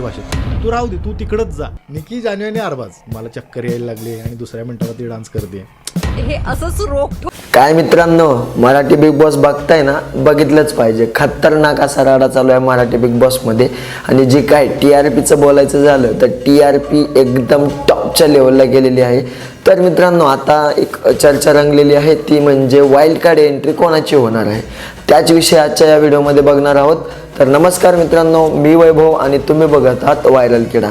भाषेत. तू राहू दे तू तिकडच जा. निकी जान्हवी आणि अरबाज मला चक्कर यायला लागली आणि दुसऱ्या मिनिटावर ती डान्स करते हे असंच रोखठोक काय मित्रांनो मराठी बिग बॉस बघताय ना बघितलंच पाहिजे. खतरनाक असा राडा चालू आहे मराठी बिग बॉसमध्ये आणि जे काय टी आर पीचं बोलायचं झालं तर टी आर पी एकदम टॉपच्या लेवलला गेलेली आहे. तर मित्रांनो आता एक चर्चा रंगलेली आहे ती म्हणजे वाईल्ड कार्ड एंट्री कोणाची होणार आहे? त्याच विषयाच्या आजच्या या व्हिडिओमध्ये बघणार आहोत. तर नमस्कार मित्रांनो मी वैभव आणि तुम्ही बघत आहात व्हायरल किडा.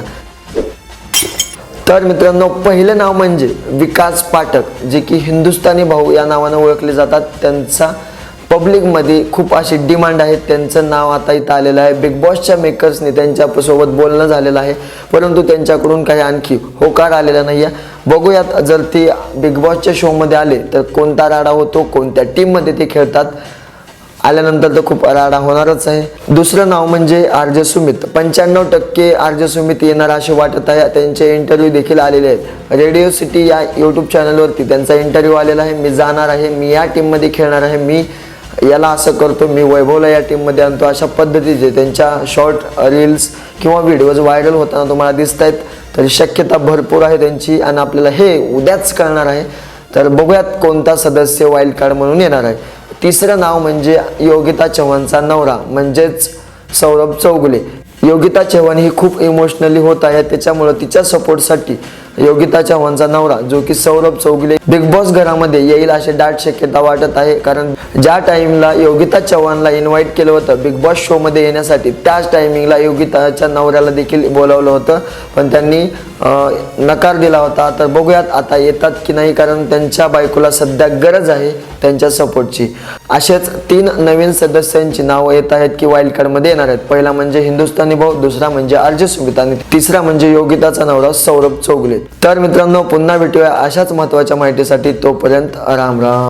तर मित्रांनो पहिलं नाव म्हणजे विकास पाठक जे की हिंदुस्थानी भाऊ या नावानं ओळखले जातात. त्यांचा पब्लिकमध्ये खूप अशी डिमांड आहे. त्यांचं नाव आता इथं आलेलं आहे. बिग बॉसच्या मेकर्सने त्यांच्यासोबत बोलणं झालेलं आहे. परंतु त्यांच्याकडून काही आणखी होकार आलेला नाही आहे बघूयात जर ते बिग बॉसच्या शोमध्ये आले तर कोणता राडा होतो? कोणत्या टीममध्ये ते खेळतात? आल्यानंतर तर खूप राडा होणारच आहे. दुसरं नाव म्हणजे आर्ज सुमित. पंच्याण्णव टक्के आर्ज सुमित येणार असे वाटत आहे. त्यांचे इंटरव्ह्यू देखील आलेले आहेत. रेडिओ सिटी या यूट्यूब चॅनलवरती त्यांचा इंटरव्ह्यू आलेला आहे. मी जाणार आहे. मी या टीममध्ये खेळणार आहे. मी याला असं करतो. मी वैभवला या टीममध्ये आणतो. अशा पद्धतीचे त्यांच्या शॉर्ट रील्स किंवा व्हिडिओज व्हायरल होताना तुम्हाला दिसत आहेत तर शक्यता भरपूर आहे त्यांची आणि आपल्याला हे उद्याच कळणार आहे. तर बघूयात कोणता सदस्य वाईल्ड कार्ड म्हणून येणार आहे. तिसरं नाव म्हणजे योगिता चव्हाणचा नवरा म्हणजेच सौरभ चौगुले. योगिता चव्हाण ही खूप इमोशनली होत आहे त्याच्यामुळं तिच्या सपोर्टसाठी योगिता चव्हाणचा नवरा जो की सौरभ चौगुले बिग बॉस घरामध्ये येईल अशी दाट शक्यता वाटत आहे. कारण ज्या टाइमला योगिता चव्हाणला इन्व्हाइट केलं होतं बिग बॉस शो मध्ये येण्यासाठी त्याच टायमिंगला योगिताच्या नवऱ्याला देखील बोलावलं होतं. पण त्यांनी नकार दिला होता. तर बघूयात आता येतात की नाही कारण त्यांच्या बायकोला सध्या गरज आहे त्यांच्या सपोर्टची असेच तीन नवीन सदस्यांची नावं येत आहेत की वाईल्ड कार्डमध्ये येणार आहेत. पहिला म्हणजे हिंदुस्थानी भाऊ दुसरा म्हणजे अर्जय सुमित आणि तिसरा म्हणजे योगिताचा नवरा सौरभ चौगले. तर मित्रांनो पुन्हा भेटूया अशाच महत्त्वाच्या माहितीसाठी तोपर्यंत राम राम.